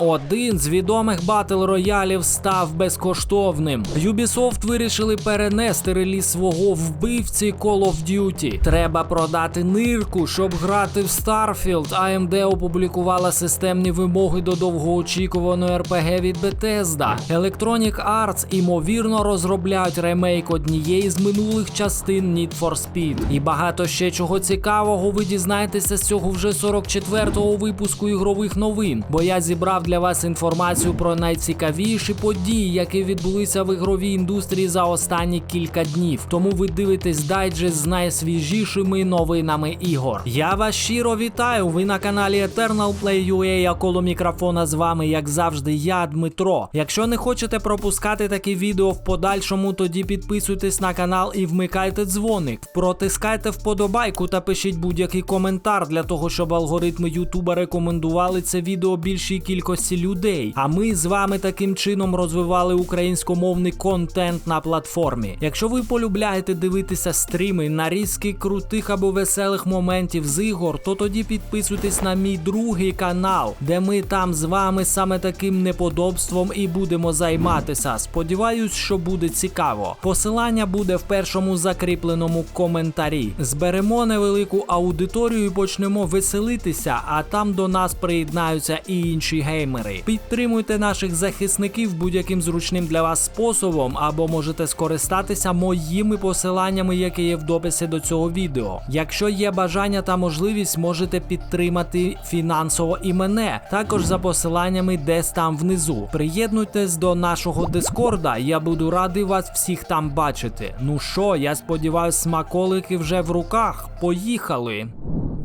Один з відомих батл роялів став безкоштовним. Ubisoft вирішили перенести реліз свого вбивці Call of Duty. Треба продати нирку, щоб грати в Starfield. AMD опублікувала системні вимоги до довгоочікуваної RPG від Bethesda. Electronic Arts імовірно розробляють ремейк однієї з минулих частин Need for Speed. І багато ще чого цікавого ви дізнаєтеся з цього вже 44-го випуску ігрових новин, бо я зібрав для вас інформацію про найцікавіші події, які відбулися в ігровій індустрії за останні кілька днів. Тому ви дивитесь дайджест з найсвіжішими новинами ігор. Я вас щиро вітаю. Ви на каналі Eternal Play UA, а коло мікрофона з вами, як завжди, я Дмитро. Якщо не хочете пропускати такі відео в подальшому, тоді підписуйтесь на канал і вмикайте дзвоник. Протискайте вподобайку та пишіть будь-який коментар для того, щоб алгоритми Ютуба рекомендували це відео більшій кількості людей. А ми з вами таким чином розвивали українськомовний контент на платформі. Якщо ви полюбляєте дивитися стріми, нарізки крутих або веселих моментів з ігор, то тоді підписуйтесь на мій другий канал, де ми там з вами саме таким неподобством і будемо займатися. Сподіваюсь, що буде цікаво. Посилання буде в першому закріпленому коментарі. Зберемо невелику аудиторію і почнемо веселитися, а там до нас приєднаються і інші геймери. Підтримуйте наших захисників будь-яким зручним для вас способом, або можете скористатися моїми посиланнями, які є в дописі до цього відео. Якщо є бажання та можливість, можете підтримати фінансово і мене, також за посиланнями десь там внизу. Приєднуйтесь до нашого дискорда, я буду радий вас всіх там бачити. Ну що, я сподіваюсь, смаколики вже в руках. Поїхали!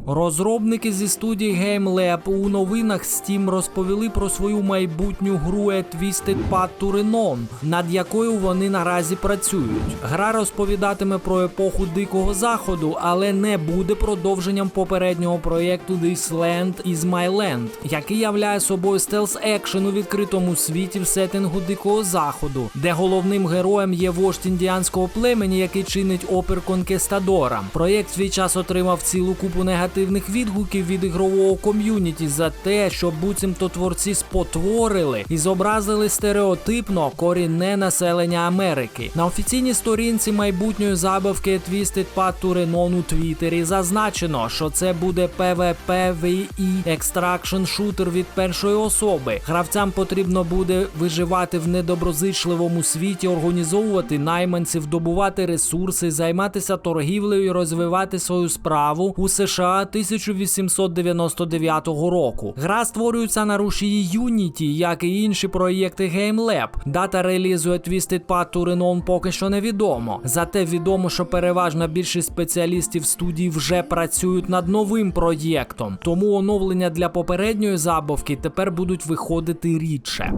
Розробники зі студії Game Lab у новинах Steam розповіли про свою майбутню гру A Twisted Path to Renon, над якою вони наразі працюють. Гра розповідатиме про епоху Дикого Заходу, але не буде продовженням попереднього проєкту This Land is My Land, який являє собою стелс екшен у відкритому світі в сеттингу Дикого Заходу, де головним героєм є вождь індіанського племені, який чинить опір конкестадорам. Проєкт свій час отримав цілу купу негативних відгуків від ігрового ком'юніті за те, що буцімто творці спотворили і зобразили стереотипно корінне населення Америки. На офіційній сторінці майбутньої забавки Twisted Path to Renon у Твіттері зазначено, що це буде PvP VE Extraction шутер від першої особи. Гравцям потрібно буде виживати в недоброзичливому світі, організовувати найманців, добувати ресурси, займатися торгівлею і розвивати свою справу у США 1899 року. Гра створюється на рушії Unity, як і інші проєкти GameLab. Дата релізу Twisted Path to поки що невідомо. Зате відомо, що переважна більшість спеціалістів студії вже працюють над новим проєктом, тому оновлення для попередньої забавки тепер будуть виходити рідше.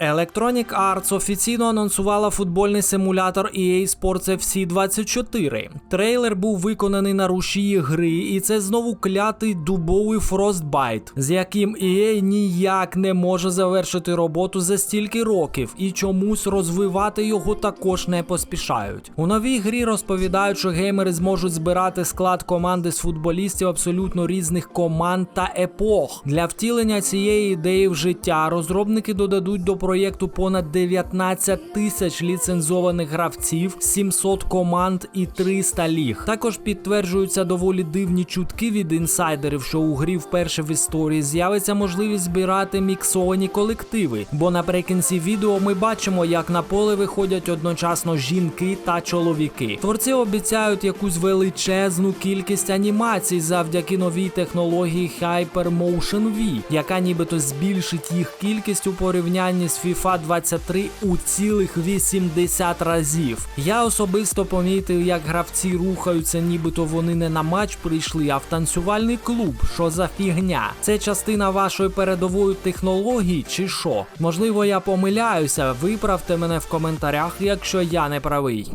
Electronic Arts офіційно анонсувала футбольний симулятор EA Sports FC 24. Трейлер був виконаний на рушії гри, і це знову клятий дубовий Frostbite, з яким EA ніяк не може завершити роботу за стільки років, і чомусь розвивати його також не поспішають. У новій грі розповідають, що геймери зможуть збирати склад команди з футболістів абсолютно різних команд та епох. Для втілення цієї ідеї в життя розробники додадуть до проєкту понад 19 тисяч ліцензованих гравців, 700 команд і 300 ліг. Також підтверджуються доволі дивні чутки від інсайдерів, що у грі вперше в історії з'явиться можливість збирати міксовані колективи. Бо наприкінці відео ми бачимо, як на поле виходять одночасно жінки та чоловіки. Творці обіцяють якусь величезну кількість анімацій завдяки новій технології Hypermotion V, яка нібито збільшить їх кількість у порівнянні з FIFA 23 у цілих 80 разів. Я особисто помітив, як гравці рухаються, нібито вони не на матч прийшли, а в танцювальний клуб. Що за фігня? Це частина вашої передової технології чи що? Можливо, я помиляюся. Виправте мене в коментарях, якщо я не правий.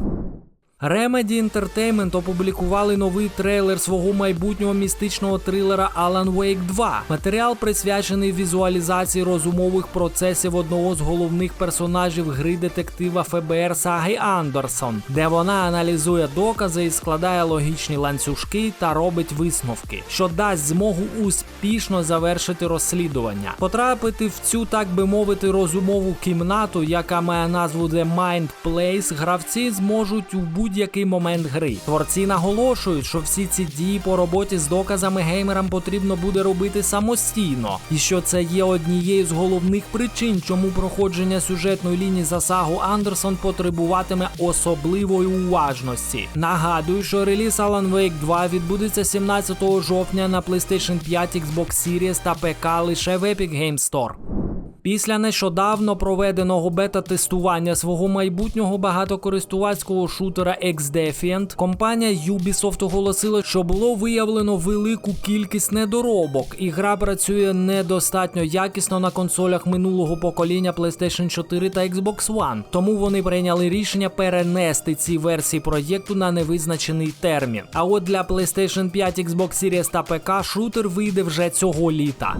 Remedy Entertainment опублікували новий трейлер свого майбутнього містичного трилера Alan Wake 2. Матеріал присвячений візуалізації розумових процесів одного з головних персонажів гри детектива ФБР Саги Андерсон, де вона аналізує докази і складає логічні ланцюжки та робить висновки, що дасть змогу успішно завершити розслідування. Потрапити в цю, так би мовити, розумову кімнату, яка має назву The Mind Place, гравці зможуть у будь-який момент гри. Творці наголошують, що всі ці дії по роботі з доказами геймерам потрібно буде робити самостійно, і що це є однією з головних причин, чому проходження сюжетної лінії за сагу Андерсон потребуватиме особливої уважності. Нагадую, що реліз Alan Wake 2 відбудеться 17 жовтня на PlayStation 5, Xbox Series та ПК лише в Epic Games Store. Після нещодавно проведеного бета-тестування свого майбутнього багатокористувацького шутера X-Defiant, компанія Ubisoft оголосила, що було виявлено велику кількість недоробок, і гра працює недостатньо якісно на консолях минулого покоління PlayStation 4 та Xbox One. Тому вони прийняли рішення перенести ці версії проєкту на невизначений термін. А от для PlayStation 5, Xbox Series та ПК шутер вийде вже цього літа.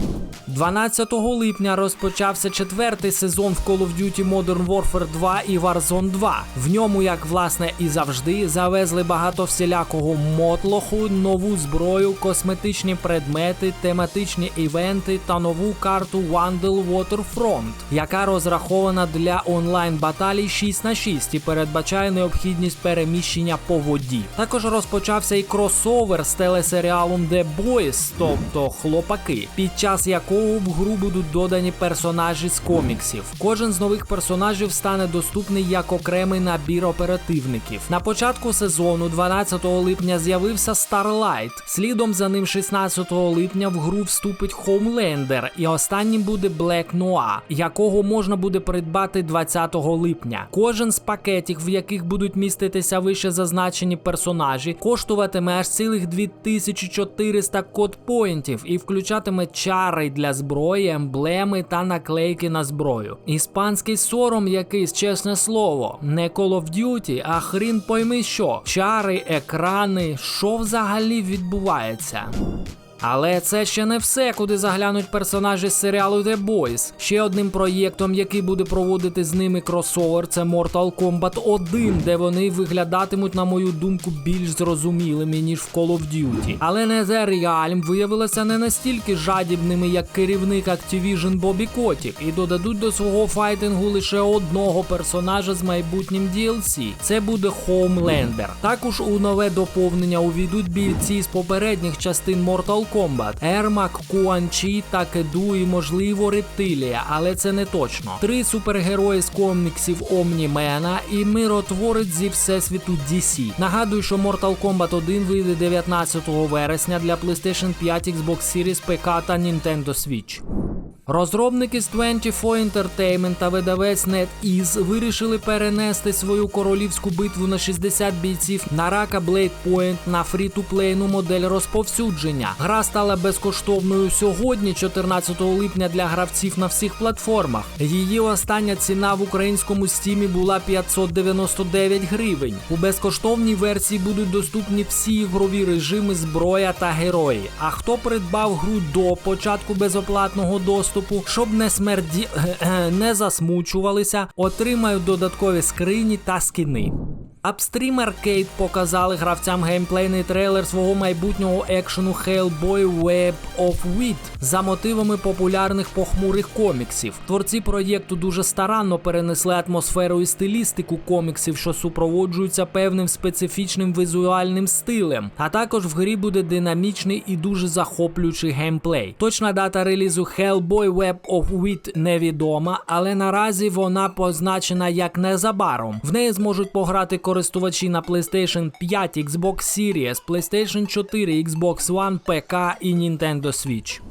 12 липня розпочався четвертий сезон в Call of Duty Modern Warfare 2 і Warzone 2. В ньому, як власне і завжди, завезли багато всілякого мотлоху, нову зброю, косметичні предмети, тематичні івенти та нову карту Wandel Waterfront, яка розрахована для онлайн баталій 6 на 6 і передбачає необхідність переміщення по воді. Також розпочався і кросовер з телесеріалом The Boys, тобто хлопаки, під час якого в гру будуть додані персонажі з коміксів. Кожен з нових персонажів стане доступний як окремий набір оперативників. На початку сезону, 12 липня, з'явився Starlight. Слідом за ним, 16 липня, в гру вступить Homelander, і останнім буде Black Noir, якого можна буде придбати 20 липня. Кожен з пакетів, в яких будуть міститися вище зазначені персонажі, коштуватиме аж цілих 2400 кодпоінтів і включатиме чари для зброї, емблеми та наклейки на зброю. Іспанський сором якийсь, чесне слово, не Call of Duty, а хрін пойми що. Чари, екрани, що взагалі відбувається? Але це ще не все, куди заглянуть персонажі з серіалу The Boys. Ще одним проєктом, який буде проводити з ними кросовер, це Mortal Kombat 1, де вони виглядатимуть, на мою думку, більш зрозумілими, ніж в Call of Duty. Але NetherRealm виявилася не настільки жадібними, як керівник Activision Бобі Котік, і додадуть до свого файтингу лише одного персонажа з майбутнім DLC. Це буде Homelander. Також у нове доповнення увійдуть бійці з попередніх частин Mortal Kombat, Ермак, Куанчі Такеду і можливо Рептилія, але це не точно. Три супергерої з коміксів Омнімена і миротворець зі всесвіту DC. Нагадую, що Mortal Kombat 1 вийде 19 вересня для PlayStation 5, Xbox Series, ПК та Nintendo Switch. Розробники з 24 Entertainment та видавець NetEase вирішили перенести свою королівську битву на 60 бійців на рака Blade Point на фрі-ту-плейну модель розповсюдження. Гра стала безкоштовною сьогодні, 14 липня, для гравців на всіх платформах. Її остання ціна в українському стімі була 599 гривень. У безкоштовній версії будуть доступні всі ігрові режими, зброя та герої. А хто придбав гру до початку безоплатного доступу, щоб не смерді не засмучувалися, отримають додаткові скрині та скіни. Upstream Arcade показали гравцям геймплейний трейлер свого майбутнього екшену Hellboy Web of Wit за мотивами популярних похмурих коміксів. Творці проєкту дуже старанно перенесли атмосферу і стилістику коміксів, що супроводжуються певним специфічним візуальним стилем. А також в грі буде динамічний і дуже захоплюючий геймплей. Точна дата релізу Hellboy Web of Wit невідома, але наразі вона позначена як незабаром. В неї зможуть пограти користувачі на PlayStation 5, Xbox Series, PlayStation 4, Xbox One, ПК і Nintendo Switch.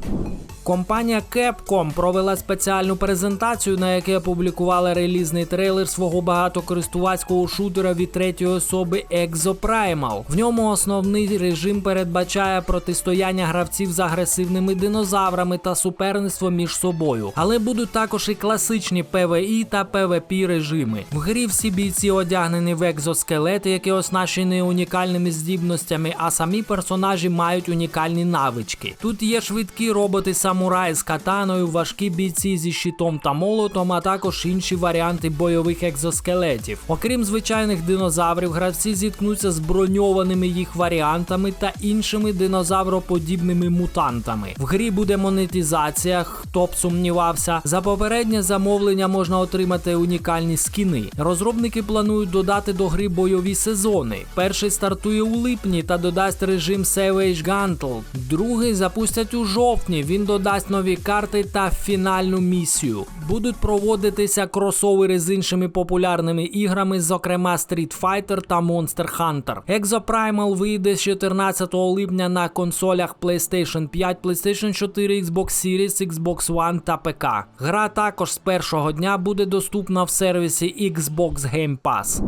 Компанія Capcom провела спеціальну презентацію, на якій опублікувала релізний трейлер свого багатокористувацького шутера від третьої особи Exoprimal. В ньому основний режим передбачає протистояння гравців з агресивними динозаврами та суперництво між собою. Але будуть також і класичні PvE та PvP режими. В грі всі бійці одягнені в екзо екзоскелети, які оснащені унікальними здібностями, а самі персонажі мають унікальні навички. Тут є швидкі роботи-самураї з катаною, важкі бійці зі щитом та молотом, а також інші варіанти бойових екзоскелетів. Окрім звичайних динозаврів, гравці зіткнуться з броньованими їх варіантами та іншими динозавроподібними мутантами. В грі буде монетизація, хто б сумнівався. За попереднє замовлення можна отримати унікальні скіни. Розробники планують додати до гри бойові сезони. Перший стартує у липні та додасть режим Savage Guntle. Другий запустять у жовтні. Він додасть нові карти та фінальну місію. Будуть проводитися кросовери з іншими популярними іграми, зокрема Street Fighter та Monster Hunter. Exoprimal вийде з 14 липня на консолях PlayStation 5, PlayStation 4, Xbox Series, Xbox One та ПК. Гра також з першого дня буде доступна в сервісі Xbox Game Pass.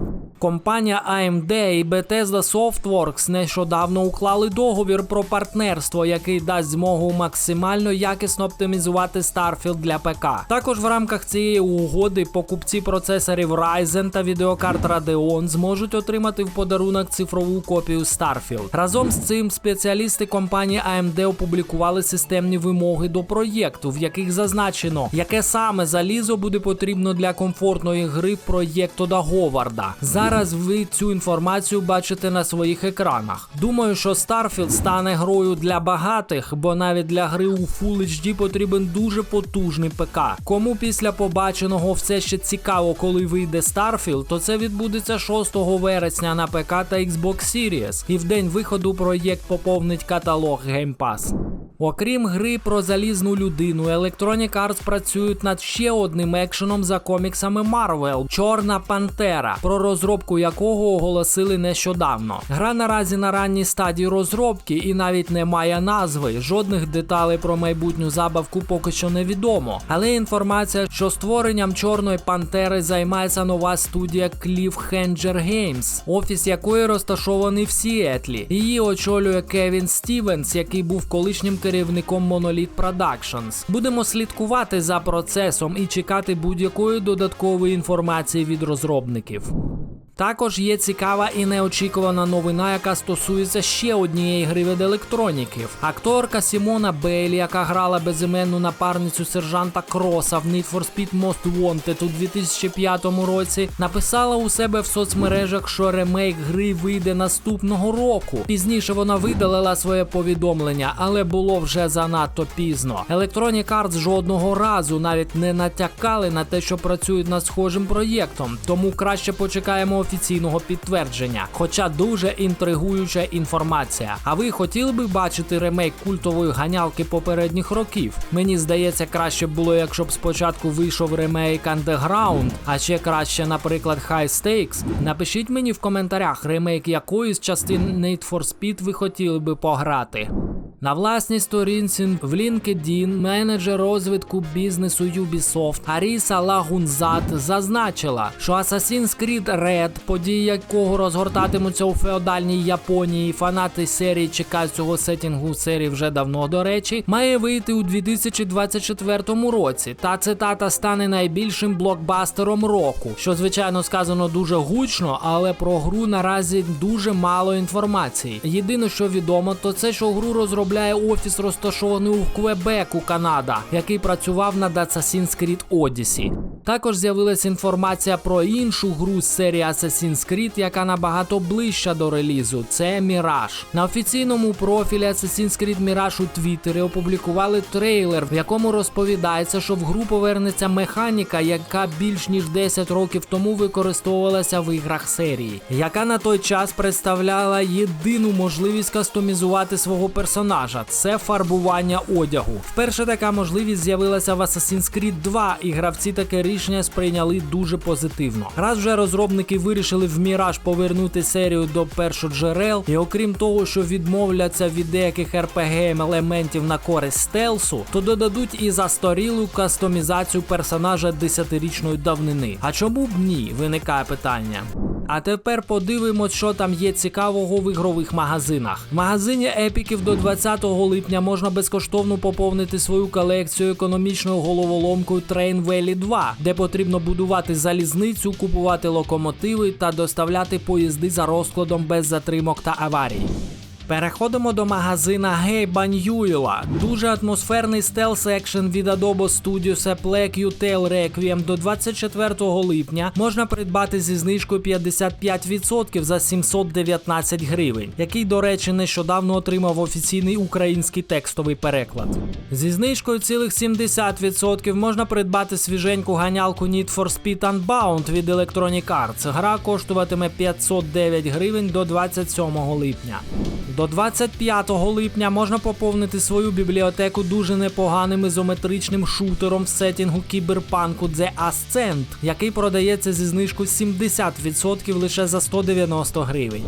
Компанія AMD і Bethesda Softworks нещодавно уклали договір про партнерство, який дасть змогу максимально якісно оптимізувати Starfield для ПК. Також в рамках цієї угоди покупці процесорів Ryzen та відеокарт Radeon зможуть отримати в подарунок цифрову копію Starfield. Разом з цим спеціалісти компанії AMD опублікували системні вимоги до проєкту, в яких зазначено, яке саме залізо буде потрібно для комфортної гри проєкту Говарда. Зараз ви цю інформацію бачите на своїх екранах. Думаю, що Starfield стане грою для багатих, бо навіть для гри у Full HD потрібен дуже потужний ПК. Кому після побаченого все ще цікаво, коли вийде Starfield, то це відбудеться 6 вересня на ПК та Xbox Series, і в день виходу проєкт поповнить каталог Game Pass. Окрім гри про залізну людину, Electronic Arts працюють над ще одним екшеном за коміксами Marvel Чорна Пантера, про розробку якого оголосили нещодавно. Гра наразі на ранній стадії розробки і навіть не має назви. Жодних деталей про майбутню забавку поки що не відомо. Але інформація, що створенням Чорної Пантери займається нова студія Cliffhanger Games, офіс якої розташований в Сіетлі. Її очолює Кевін Стівенс, який був колишнім керівником Monolith Productions. Будемо слідкувати за процесом і чекати будь-якої додаткової інформації від розробників. Також є цікава і неочікувана новина, яка стосується ще однієї гри від електроніків. Акторка Сімона Бейлі, яка грала безіменну напарницю сержанта Кроса в Need for Speed Most Wanted у 2005 році, написала у себе в соцмережах, що ремейк гри вийде наступного року. Пізніше вона видалила своє повідомлення, але було вже занадто пізно. Electronic Arts жодного разу навіть не натякали на те, що працюють над схожим проєктом, тому краще почекаємо офіційного підтвердження. Хоча дуже інтригуюча інформація. А ви хотіли би бачити ремейк культової ганялки попередніх років? Мені здається, краще було, якщо б спочатку вийшов ремейк Underground, а ще краще, наприклад, High Stakes. Напишіть мені в коментарях, ремейк якої з частин Need for Speed ви хотіли би пограти. На власній сторінці в LinkedIn менеджер розвитку бізнесу Ubisoft Аріса Лагунзад зазначила, що Assassin's Creed Red, події якого розгортатимуться у феодальній Японії, фанати серії чекають цього сетінгу серії вже давно до речі, має вийти у 2024 році. Та цитата стане найбільшим блокбастером року, що звичайно сказано дуже гучно, але про гру наразі дуже мало інформації. Єдине, що відомо, то це що гру розробляє офіс, розташований у Квебеку, Канада, який працював над Assassin's Creed Odyssey. Також з'явилася інформація про іншу гру з серії Assassin's Creed, яка набагато ближча до релізу. Це Mirage. На офіційному профілі Assassin's Creed Mirage у Твіттері опублікували трейлер, в якому розповідається, що в гру повернеться механіка, яка більш ніж 10 років тому використовувалася в іграх серії, яка на той час представляла єдину можливість кастомізувати свого персонажа це фарбування одягу. Вперше така можливість з'явилася в Assassin's Creed 2, і гравці таке рішення сприйняли дуже позитивно. Раз вже розробники вирішили в Міраж повернути серію до першоджерел, і окрім того, що відмовляться від деяких RPG елементів на користь стелсу, то додадуть і застарілу кастомізацію персонажа 10-річної давнини. А чому б ні? Виникає питання. А тепер подивимось, що там є цікавого в ігрових магазинах. В магазині епіків до 20 липня можна безкоштовно поповнити свою колекцію економічною головоломкою Train Valley 2, де потрібно будувати залізницю, купувати локомотиви та доставляти поїзди за розкладом без затримок та аварій. Переходимо до магазина Гейба Ньюїла. Дуже атмосферний стелс екшен від Adobe Studios Plague Tale Requiem до 24 липня можна придбати зі знижкою 55% за 719 гривень, який, до речі, нещодавно отримав офіційний український текстовий переклад. Зі знижкою цілих 70% можна придбати свіженьку ганялку Need for Speed Unbound від Electronic Arts. Гра коштуватиме 509 гривень до 27 липня. До 25 липня можна поповнити свою бібліотеку дуже непоганим ізометричним шутером в сетінгу кіберпанку The Ascent, який продається зі знижкою 70% лише за 190 гривень.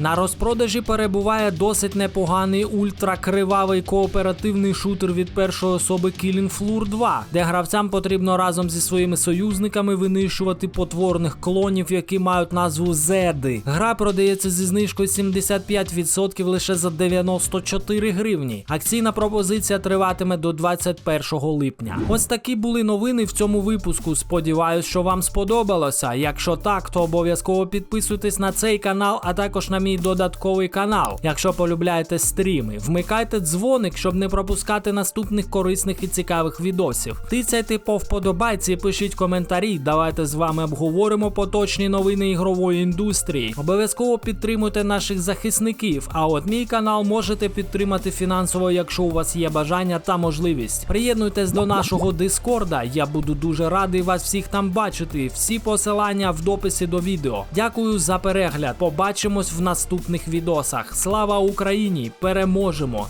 На розпродажі перебуває досить непоганий ультракривавий кооперативний шутер від першої особи Killing Floor 2, де гравцям потрібно разом зі своїми союзниками винищувати потворних клонів, які мають назву Зеди. Гра продається зі знижкою 75% лише за 94 гривні. Акційна пропозиція триватиме до 21 липня. Ось такі були новини в цьому випуску. Сподіваюсь, що вам сподобалося. Якщо так, то обов'язково підписуйтесь на цей канал, а також на мій додатковий канал. Якщо полюбляєте стріми, вмикайте дзвоник, щоб не пропускати наступних корисних і цікавих відосів. Тицяйте по вподобайці, пишіть коментарі. Давайте з вами обговоримо поточні новини ігрової індустрії. Обов'язково підтримуйте наших захисників. А от мій канал можете підтримати фінансово, якщо у вас є бажання та можливість. Приєднуйтесь до нашого дискорда. Я буду дуже радий вас всіх там бачити. Всі посилання в дописі до відео. Дякую за перегляд. Побачимось в наступних відосах. Слава Україні! Переможемо!